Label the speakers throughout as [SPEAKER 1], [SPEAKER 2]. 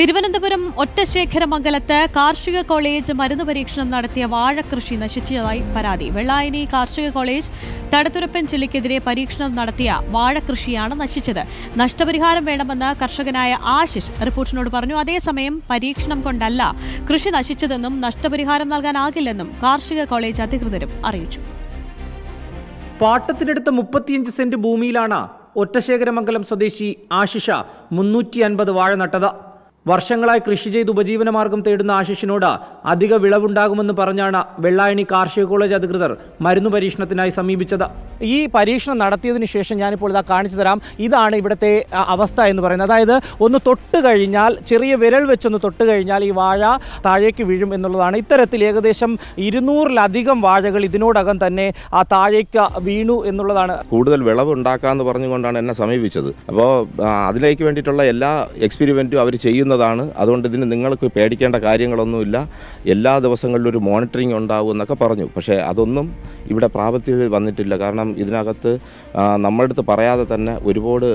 [SPEAKER 1] തിരുവനന്തപുരം ഒറ്റശേഖരമംഗലത്ത് കാർഷിക കോളേജ് മരുന്ന് പരീക്ഷണം നടത്തിയ വാഴക്കൃഷി നശിച്ചതായി പരാതി. വെള്ളായനി കാർഷിക കോളേജ് തടത്തുരപ്പൻ ചെല്ലിക്കെതിരെ പരീക്ഷണം നടത്തിയ വാഴക്കൃഷിയാണ് നശിച്ചത്. നഷ്ടപരിഹാരം വേണമെന്ന് കർഷകനായ ആശിഷ് റിപ്പോർട്ടിനോട് പറഞ്ഞു. അതേസമയം പരീക്ഷണം കൊണ്ടല്ല കൃഷി നശിച്ചതെന്നും നഷ്ടപരിഹാരം നൽകാനാകില്ലെന്നും കാർഷിക കോളേജ് അധികൃതരും അറിയിച്ചു.
[SPEAKER 2] പാട്ടത്തിനടുത്ത് മുപ്പത്തിയഞ്ച് സെന്റ് ഭൂമിയിലാണ് ഒറ്റശേഖരമംഗലം സ്വദേശി ആശിഷ മുന്നൂറ്റി അൻപത് വാഴ നട്ടത്. വർഷങ്ങളായി കൃഷി ചെയ്ത് ഉപജീവനമാർഗം തേടുന്ന ആശിഷിനോട് അധിക വിളവുണ്ടാകുമെന്ന് പറഞ്ഞാണ് വെള്ളായണി കാർഷിക കോളേജ് അധികൃതർ മരുന്ന് പരീക്ഷണത്തിനായി സമീപിച്ചത്. ഈ പരീക്ഷണം നടത്തിയതിനു ശേഷം ഞാനിപ്പോൾ ഇതാ കാണിച്ചു തരാം. ഇതാണ് ഇവിടുത്തെ അവസ്ഥ എന്ന് പറയുന്നത്. അതായത് ഒന്ന് തൊട്ട് കഴിഞ്ഞാൽ ചെറിയ വിരൽ വെച്ചൊന്ന് തൊട്ട് കഴിഞ്ഞാൽ ഈ വാഴ താഴേക്ക് വീഴും എന്നുള്ളതാണ്. ഇത്തരത്തിൽ ഏകദേശം ഇരുന്നൂറിലധികം വാഴകൾ ഇതിനോടകം തന്നെ ആ താഴേക്ക് വീണു എന്നുള്ളതാണ്.
[SPEAKER 3] കൂടുതൽ വിളവ് ഉണ്ടാക്കാമെന്ന് പറഞ്ഞുകൊണ്ടാണ് എന്നെ സമീപിച്ചത്. അപ്പോൾ അതിലേക്ക് വേണ്ടിയിട്ടുള്ള എല്ലാ എക്സ്പെരിമെന്റും അവർ ചെയ്യുന്നതാണ്. അതുകൊണ്ട് ഇതിന് നിങ്ങൾക്ക് പേടിക്കേണ്ട കാര്യങ്ങളൊന്നുമില്ല. എല്ലാ ദിവസങ്ങളിലും ഒരു മോണിറ്ററിംഗ് ഉണ്ടാവും എന്നൊക്കെ പറഞ്ഞു. പക്ഷേ അതൊന്നും ഇവിടെ പ്രാബല്യത്തിൽ വന്നിട്ടില്ല. കാരണം ഇതിനകത്ത് നമ്മളുടെ അടുത്ത് പറയാതെ തന്നെ ഒരുപാട്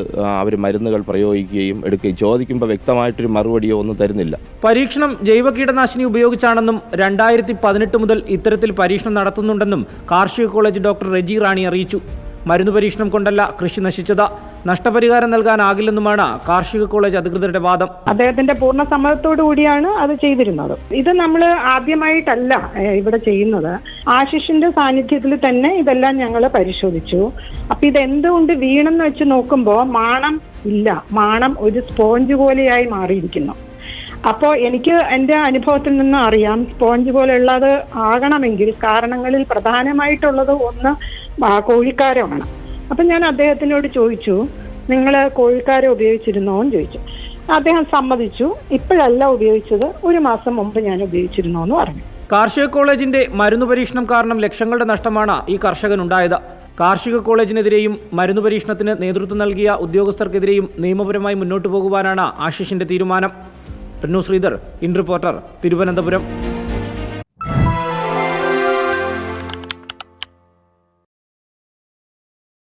[SPEAKER 3] അവർ മരുന്നുകൾ പ്രയോഗിക്കുകയും എടുക്കുകയും ചോദിക്കുമ്പോൾ വ്യക്തമായിട്ടൊരു മറുപടിയോ ഒന്നും തരുന്നില്ല.
[SPEAKER 2] പരീക്ഷണം ജൈവ കീടനാശിനി ഉപയോഗിച്ചാണെന്നും രണ്ടായിരത്തി പതിനെട്ട് മുതൽ ഇത്തരത്തിൽ പരീക്ഷണം നടത്തുന്നുണ്ടെന്നും കാർഷിക കോളേജ് ഡോക്ടർ റെജി റാണി അറിയിച്ചു. മരുന്ന് പരീക്ഷണം കൊണ്ടല്ല കൃഷി നശിച്ചത്. നഷ്ടപരിഹാരം നൽകാനാകില്ലെന്നുമാണ് കാർഷിക കോളേജ് അധികൃതരുടെ വാദം.
[SPEAKER 4] അദ്ദേഹത്തിന്റെ പൂർണ സമ്മതത്തോടു കൂടിയാണ് അത് ചെയ്തിരുന്നത്. ഇത് നമ്മൾ ആദ്യമായിട്ടല്ല ഇവിടെ ചെയ്യുന്നത്. ആശിഷിന്റെ സാന്നിധ്യത്തിൽ തന്നെ ഇതെല്ലാം ഞങ്ങൾ പരിശോധിച്ചു. അപ്പൊ ഇത് എന്തുകൊണ്ട് വീണെന്ന് വെച്ച് നോക്കുമ്പോൾ മാണം ഇല്ല. മാണം ഒരു സ്പോഞ്ച് പോലെയായി മാറിയിരിക്കുന്നു. അപ്പോൾ എനിക്ക് എന്റെ അനുഭവത്തിൽ നിന്ന് അറിയാം സ്പോഞ്ച് പോലെയുള്ളത് ആകണമെങ്കിൽ കാരണങ്ങളിൽ പ്രധാനമായിട്ടുള്ളത് ഒന്ന് കോഴിക്കാരമാണ് അപ്പം ഞാൻ അദ്ദേഹത്തിനോട് ചോദിച്ചു നിങ്ങൾ കോഴിക്കാരെ ഉപയോഗിച്ചിരുന്നോ? എന്ന് ചോദിച്ചു. അദ്ദേഹം സമ്മതിച്ചു. ഇപ്പോഴല്ല ഉപയോഗിച്ചത്. ഒരു മാസം മുമ്പ് ഞാൻ ഉപയോഗിച്ചിരുന്നു എന്ന് പറഞ്ഞു.
[SPEAKER 2] കാർഷിക കോളേജിന്റെ മരുന്ന് പരീക്ഷണം കാരണം ലക്ഷങ്ങളുടെ നഷ്ടമാണ് ഈ കർഷകനുണ്ടായത്. കാർഷിക കോളേജിനെതിരെയും മരുന്ന് പരീക്ഷണത്തിന് നേതൃത്വം നൽകിയ ഉദ്യോഗസ്ഥർക്കെതിരെയും നിയമപരമായി മുന്നോട്ടു പോകുവാനാണ് ആശിഷിന്റെ തീരുമാനം. Sreedhar in reporter Thiruvananthapuram.